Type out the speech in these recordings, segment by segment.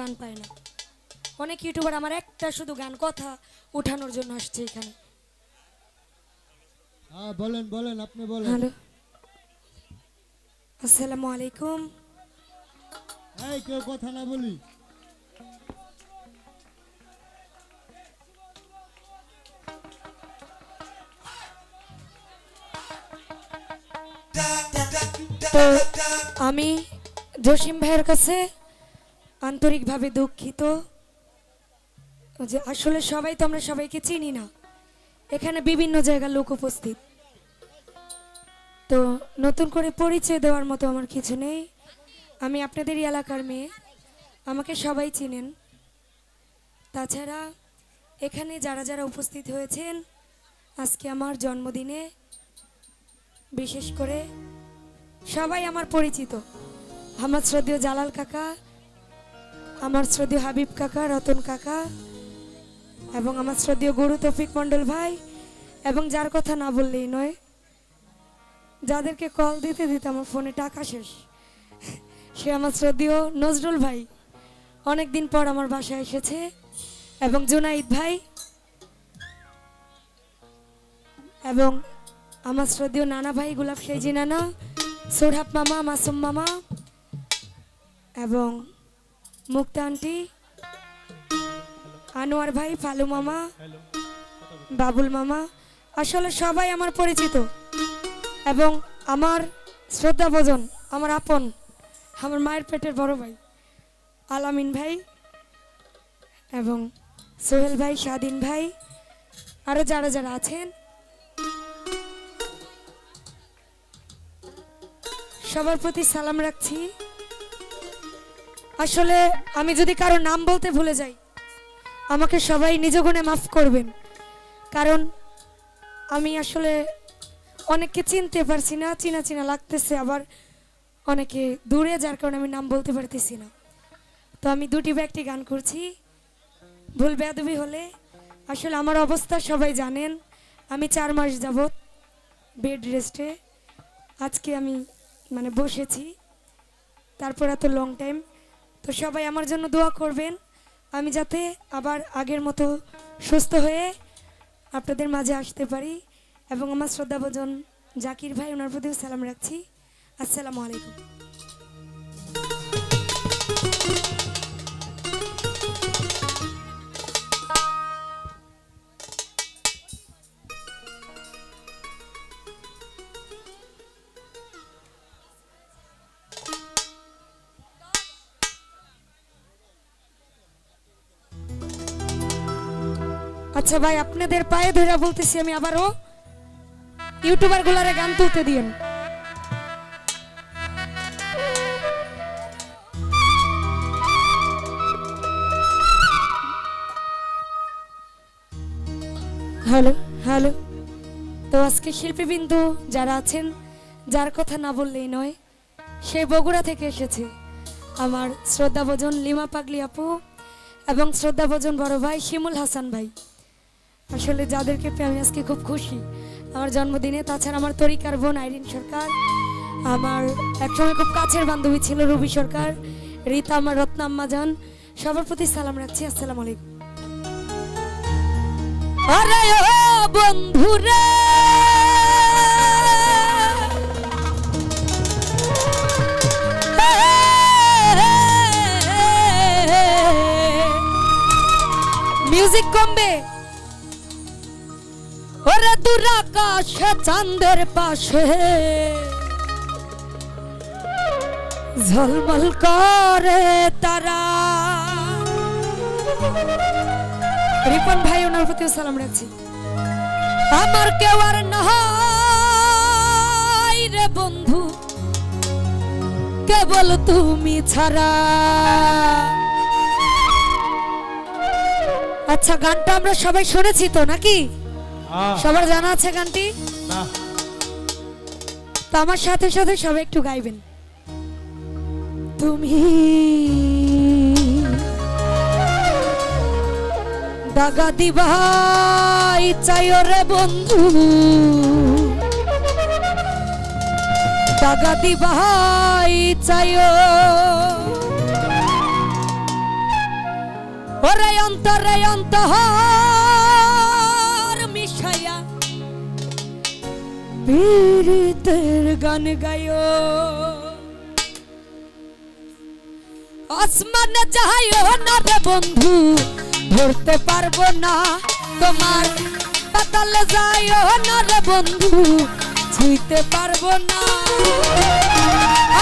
গান পায় না। অনেক ইউটিউবার আমার একটা শুধু গান কথা উঠানোর জন্য আসছে এখানে। হ্যাঁ বলেন বলেন আপনি বলেন। হ্যালো। আসসালামু আলাইকুম। এই কেউ কথা না বলি। আমি জসিম ভাইয়ের কাছে আন্তরিকভাবে দুঃখিত যে আসলে সবাই তো আমরা সবাইকে চিনি না। এখানে বিভিন্ন জায়গার লোক উপস্থিত। তো নতুন করে পরিচয় দেওয়ার মতো আমার কিছু নেই। আমি আপনাদেরই এলাকার মেয়ে। আমাকে সবাই চিনেন। তাছাড়া এখানে যারা যারা উপস্থিত হয়েছেন, আজকে আমার জন্মদিনে বিশেষ করে সবাই আমার পরিচিত। আমার শ্রদ্ধেয় জালাল কাকা আমার শ্রদ্ধেয় হাবিব কাকা, রতন কাকা, এবং আমার শ্রদ্ধেয় গুরু তফিক মণ্ডল ভাই, এবং যার কথা না বললেই নয়, যাদেরকে কল দিতে দিতে আমার ফোনে টাকা শেষ। সে আমার শ্রদ্ধেয় নজরুল ভাই অনেক দিন পর আমার বাসায় এসেছে, এবং জুনাইদ ভাই, এবং আমার শ্রদ্ধেয় নানা ভাই গোলাপ সেজি নানা সোরহাব মামা, মাসুম মামা, এবং মুক্তা আন্টি আনোয়ার ভাই ফালু মামা বাবুল মামা আসলে সবাই আমার পরিচিত এবং আমার শ্রদ্ধা ভোজন আমার আপন আমার মায়ের পেটের বড় ভাই আলামিন ভাই এবং সোহেল ভাই স্বাধীন ভাই আরও যারা যারা আছেন। সবার প্রতি সালাম রাখছি। আসলে আমি যদি কারও নাম বলতে ভুলে যাই, আমাকে সবাই নিজ গুণে মাফ করবেন। কারণ আমি আসলে অনেককে চিনতে পারছি না, চিনা চিনা লাগতেছে, আবার অনেকে দূরে, যার কারণে আমি নাম বলতে পারতেছি না। তো আমি দুটি বা একটি গান করছি। ভুল বেয়াদবি হলে আসলে আমার অবস্থা সবাই জানেন। আমি চার মাস যাবত বেড রেস্টে আজকে আমি মানে বসেছি। তারপর এত লং টাইম তো সবাই আমার জন্য দোয়া করবেন। আমি যাতে আবার আগের মতো সুস্থ হয়ে আপনাদের মাঝে আসতে পারি এবং আমার শ্রদ্ধাভোজন জাকির ভাই, ওনার প্রতিও সালাম রাখছি। আসসালামু আলাইকুম। আচ্ছা ভাই, আপনাদের পায়ে ধরে বলতেছি আমি আবারও। ইউটিউবার গুলারে গান তুলতে দিয়েন। Hello hello. তো আজকে শিল্পীবিন্দু যারা আছেন, যার কথা না বললেই নয়, সে বগুড়া থেকে এসেছে। আমার শ্রদ্ধাভোজন লিমা পাগলি আপু এবং শ্রদ্ধাভোজন বড় ভাই শিমুল হাসান ভাই। আসলে যাদেরকে পেয়ে আমি আজকে খুব খুশি। আমার জন্মদিনে, তাছাড়া আমার তরিকার বোন আইরিন সরকার, আমার একসময় খুব কাছের বান্ধবী ছিল রবি সরকার, রীতা আমার রত্নাম্মা জান, সবার প্রতি সালাম রাখছি, আসসালাম আলাইকুম। বন্ধুরে! আকাশে চাঁদের পাশে। ঝলমল করে তারা। রিপন ভাই, ওনার প্রতিও সালাম রাখছি। আমার কেউ আর নাই রে বন্ধু, কেবল তুমি ছাড়া। আচ্ছা গানটা আমরা সবাই শুনেছি তো নাকি? সবার জানা আছে গানটি? তো আমার সাথে সাথে সবাই একটু গাইবেন। তুমি দাগা দিবাই চাই রে বন্ধু। দাগা দিবাই চাই ওরে অন্তরে অন্তর পীড়িতের গান গায়ো। আসমানে যাইও না রে বন্ধু, ধরতে পারব না তোমার। পাতালে যাইও না রে বন্ধু, ছুঁইতে পারব না।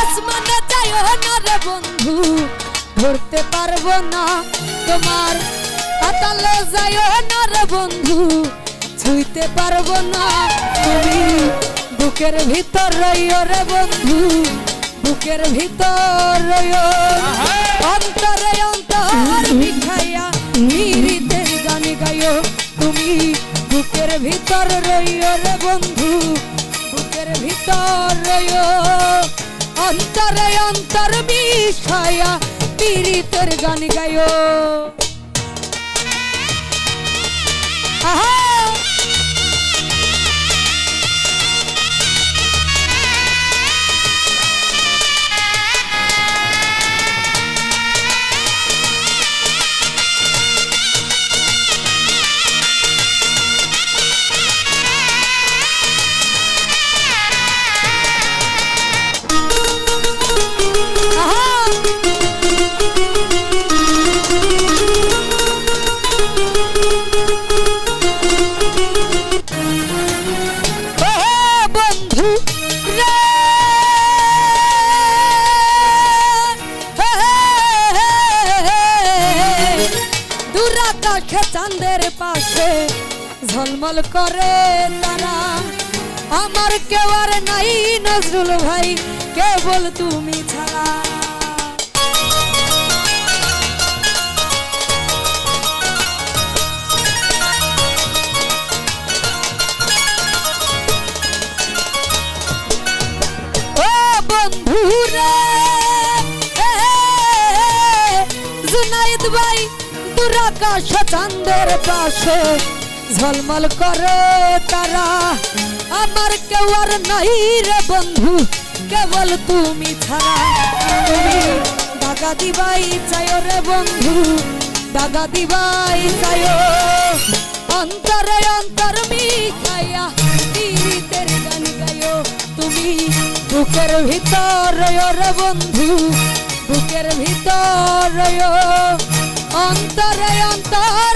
আসমানে যাইও না রে বন্ধু, ধরতে পারব না তোমার। পাতালে যাইও না রে বন্ধু ছুঁইতে পারব না তুমি। বুকের ভিতর রইও রে বন্ধু, বুকের ভিতর রইও। অন্তরে অন্তর মিঠাইয়া মিরিতের গান গাইও তুমি। বুকের ভিতর রইও রে বন্ধু, বুকের ভিতর রইও। অন্তরে অন্তর মিশাইয়া পীড়িতের গান গাইও। নজরুল ভাই, কেবল তুমি ছাড়া। ও বন্ধু রে জুনাইদ ভাই দুরাকাশ চাঁদের পাশে ঝলমল করে তারা। আমার কেউ আর নাই রে বন্ধু, কেবল তুমি ছাড়া। দাগা দিবাই চাইও রে বন্ধু, দাগা দিবাই চাইও অন্তরে অন্তর মিখাইয়া পীড়িতের গান গাইও তুমি বুকের ভিতর রে বন্ধু, বুকের ভিতর অন্তরে অন্তর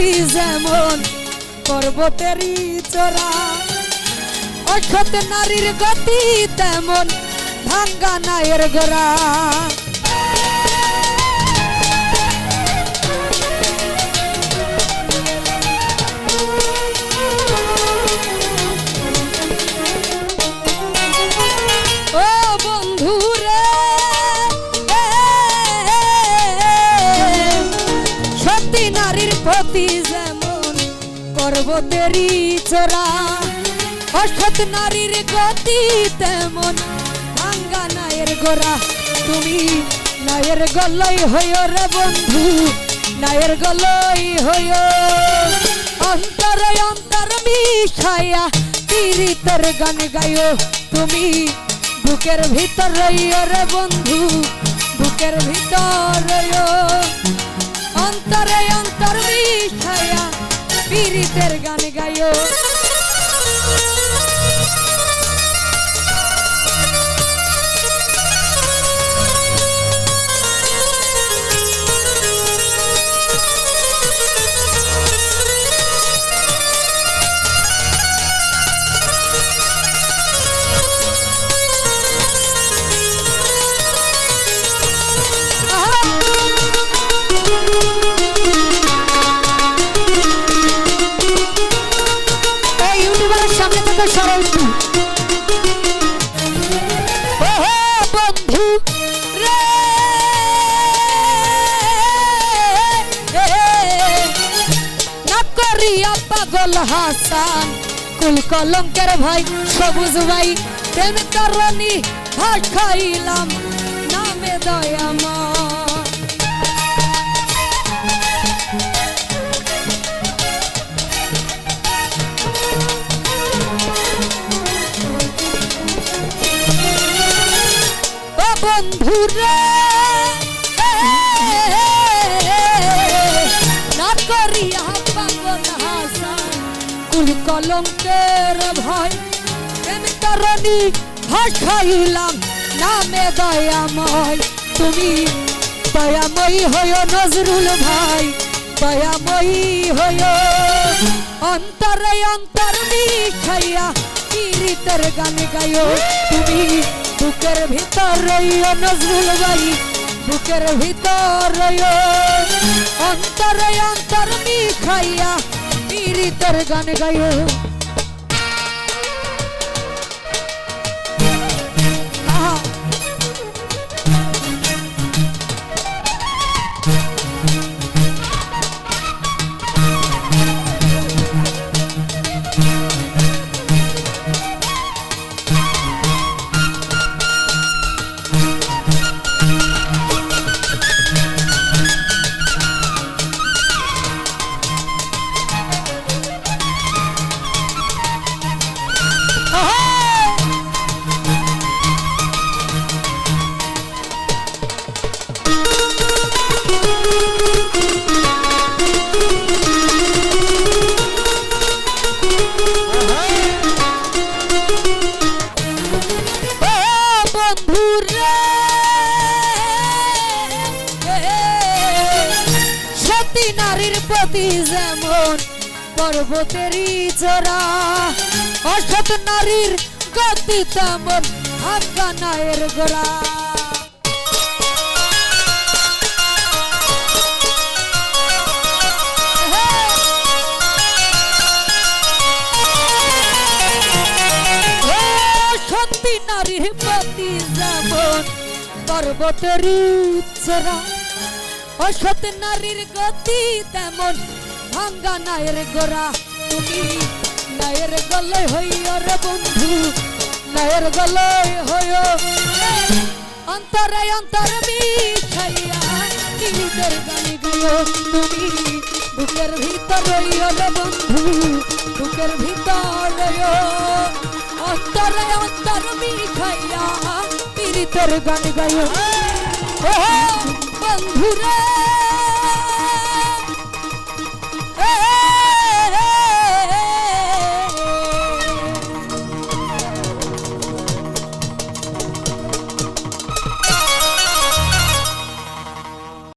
প্রতি যেমন পর্বতেরই চোরা অক্ষত নারীর গতি তেমন ভাঙ্গা নায়ের গোরা পর্বতেরই চোরা অসৎ নারীর গতি তেমন, ভাঙ্গা নায়ের গোরা তুমি নায়ের গলই হইও রে বন্ধু, নায়ের গলই হইও। অন্তরে অন্তর মিশাইয়া পীড়িতের গান গাইও। তুমি বুকের ভিতর রইও রে বন্ধু, বুকের ভিতর রইও। অন্তরে অন্তর মিশাইয়া পীড়িতের গান গাইও। হাসান কুল কলঙ্কের ভাই সবুজ ভাই প্রেম কারণী ভাট খাইলাম। নামে দয়ামা কলঙ্কের ভয়। প্রেম তরণী ভাসাইলাম, নামে দয়াময়। তুমি দয়াময়ী হয় নজরুল ভাই, দয়াময়ী হয় অন্তরে অন্তর মিখাইয়া পীড়িতের গান গায়ো তুমি বুকের ভিতর রইও নজরুল ভাই, বুকের ভিতর রইও। অন্তরে অন্তর মিখাইয়া পীড়িতের গান গায়ো প্রতি যেমন পর্বতেরই চোরা অসৎ নারীর গতি তেমন আফগানায়ের গোড়া। সত্যি নারীর যেমন পর্বতের অসৎ নারীর গতি তেমন, ভাঙ্গা নায়ের গোড়া তুমি। নায়ের গলে হইয় রে বন্ধু, নায়ের গলে হইয় অন্তরে অন্তর নীলদের গানে গাইও তুমি। বুকের ভিতর রইয় রে বন্ধু, বুকের ভিতর রইয় অন্তরে অন্তর মিঠাইয়া পীড়িতের গান গাইও। ও বন্ধুরে।